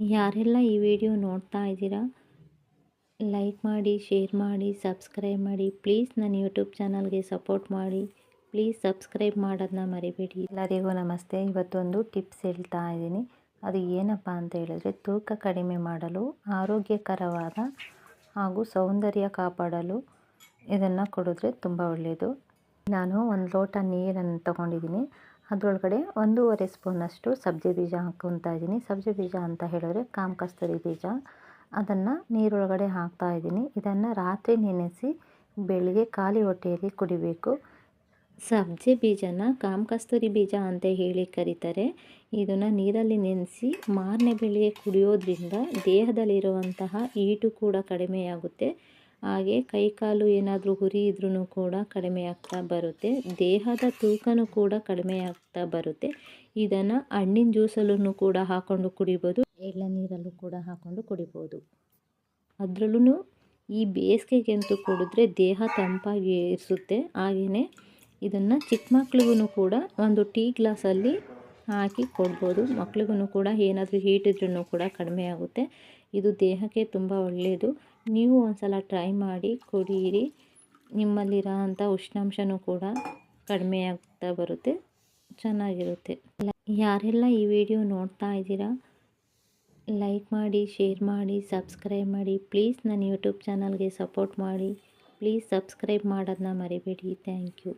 ಯಾರೆಲ್ಲ ಈ ವಿಡಿಯೋ ನೋಡ್ತಾ ಇದ್ದೀರಾ, ಲೈಕ್ ಮಾಡಿ, ಶೇರ್ ಮಾಡಿ, ಸಬ್ಸ್ಕ್ರೈಬ್ ಮಾಡಿ, ಪ್ಲೀಸ್ ನನ್ನ ಯೂಟ್ಯೂಬ್ ಚಾನಲ್ಗೆ ಸಪೋರ್ಟ್ ಮಾಡಿ, ಪ್ಲೀಸ್ ಸಬ್ಸ್ಕ್ರೈಬ್ ಮಾಡೋದನ್ನ ಮರಿಬೇಡಿ. ಎಲ್ಲರಿಗೂ ನಮಸ್ತೆ. ಇವತ್ತೊಂದು ಟಿಪ್ಸ್ ಹೇಳ್ತಾ ಇದ್ದೀನಿ. ಅದು ಏನಪ್ಪ ಅಂತ ಹೇಳಿದ್ರೆ, ತೂಕ ಕಡಿಮೆ ಮಾಡಲು, ಆರೋಗ್ಯಕರವಾದ ಹಾಗೂ ಸೌಂದರ್ಯ ಕಾಪಾಡಲು ಇದನ್ನು ಕೊಡಿದ್ರೆ ತುಂಬ ಒಳ್ಳೆಯದು ನಾನು ಒಂದು ಲೋಟ ನೀರನ್ನು ತೊಗೊಂಡಿದ್ದೀನಿ. ಅದರೊಳಗಡೆ ಒಂದೂವರೆ ಸ್ಪೂನಷ್ಟು ಸಬ್ಜೆ ಬೀಜ ಹಾಕೊತಾ ಇದ್ದೀನಿ. ಸಬ್ಜೆ ಬೀಜ ಅಂತ ಹೇಳಿದ್ರೆ ಕಾಮ್ ಕಸ್ತೂರಿ ಬೀಜ. ಅದನ್ನು ನೀರೊಳಗಡೆ ಹಾಕ್ತಾ ಇದ್ದೀನಿ. ಇದನ್ನು ರಾತ್ರಿ ನೆನೆಸಿ ಬೆಳಿಗ್ಗೆ ಖಾಲಿ ಹೊಟ್ಟೆಯಲ್ಲಿ ಕುಡಿಬೇಕು. ಸಬ್ಜೆ ಬೀಜನ ಕಾಮ್ ಕಸ್ತೂರಿ ಬೀಜ ಅಂತ ಹೇಳಿ ಕರೀತಾರೆ. ಇದನ್ನು ನೀರಲ್ಲಿ ನೆನೆಸಿ ಮಾರನೇ ಬೆಳಿಗ್ಗೆ ಕುಡಿಯೋದ್ರಿಂದ ದೇಹದಲ್ಲಿರುವಂತಹ ಈಟು ಕೂಡ ಕಡಿಮೆಯಾಗುತ್ತೆ. ಹಾಗೆ ಕೈಕಾಲು ಏನಾದರೂ ಹುರಿ ಇದ್ರೂ ಕೂಡ ಕಡಿಮೆ ಆಗ್ತಾ ಬರುತ್ತೆ. ದೇಹದ ತೂಕನೂ ಕೂಡ ಕಡಿಮೆ ಆಗ್ತಾ ಬರುತ್ತೆ. ಇದನ್ನು ಹಣ್ಣಿನ ಜ್ಯೂಸಲ್ಲೂ ಕೂಡ ಹಾಕ್ಕೊಂಡು ಕುಡಿಬೋದು. ಎಳ್ನೀರಲ್ಲೂ ಕೂಡ ಹಾಕ್ಕೊಂಡು ಕುಡಿಬೋದು. ಅದರಲ್ಲೂ ಈ ಬೇಸಿಗೆಗೆಂತೂ ಕುಡಿದ್ರೆ ದೇಹ ತಂಪಾಗಿ ಇರಿಸುತ್ತೆ ಹಾಗೆಯೇ ಇದನ್ನು ಚಿಕ್ಕ ಮಕ್ಳಿಗೂ ಕೂಡ ಒಂದು ಟೀ ಗ್ಲಾಸಲ್ಲಿ ಹಾಕಿ ಕೊಡ್ಬೋದು. ಮಕ್ಳಿಗೂ ಕೂಡ ಏನಾದರೂ ಹೀಟ್ ಇದ್ರೂ ಕೂಡ ಕಡಿಮೆ ಆಗುತ್ತೆ. ಇದು ದೇಹಕ್ಕೆ ತುಂಬ ಒಳ್ಳೆಯದು ನೀವು ಒಂದು ಸಲ ಟ್ರೈ ಮಾಡಿ ಕುಡಿಯಿರಿ ನಿಮ್ಮಲ್ಲಿರೋ ಅಂಥ ಉಷ್ಣಾಂಶನೂ ಕೂಡ ಕಡಿಮೆ ಆಗ್ತಾ ಬರುತ್ತೆ. ಚೆನ್ನಾಗಿರುತ್ತೆ. ಯಾರೆಲ್ಲ ಈ ವಿಡಿಯೋ ನೋಡ್ತಾ ಇದ್ದೀರಾ, ಲೈಕ್ ಮಾಡಿ, ಶೇರ್ ಮಾಡಿ, ಸಬ್ಸ್ಕ್ರೈಬ್ ಮಾಡಿ, ಪ್ಲೀಸ್ ನನ್ನ ಯೂಟ್ಯೂಬ್ ಚಾನಲ್ಗೆ ಸಪೋರ್ಟ್ ಮಾಡಿ. ಪ್ಲೀಸ್ ಸಬ್ಸ್ಕ್ರೈಬ್ ಮಾಡೋದನ್ನ ಮರಿಬೇಡಿ. Thank you.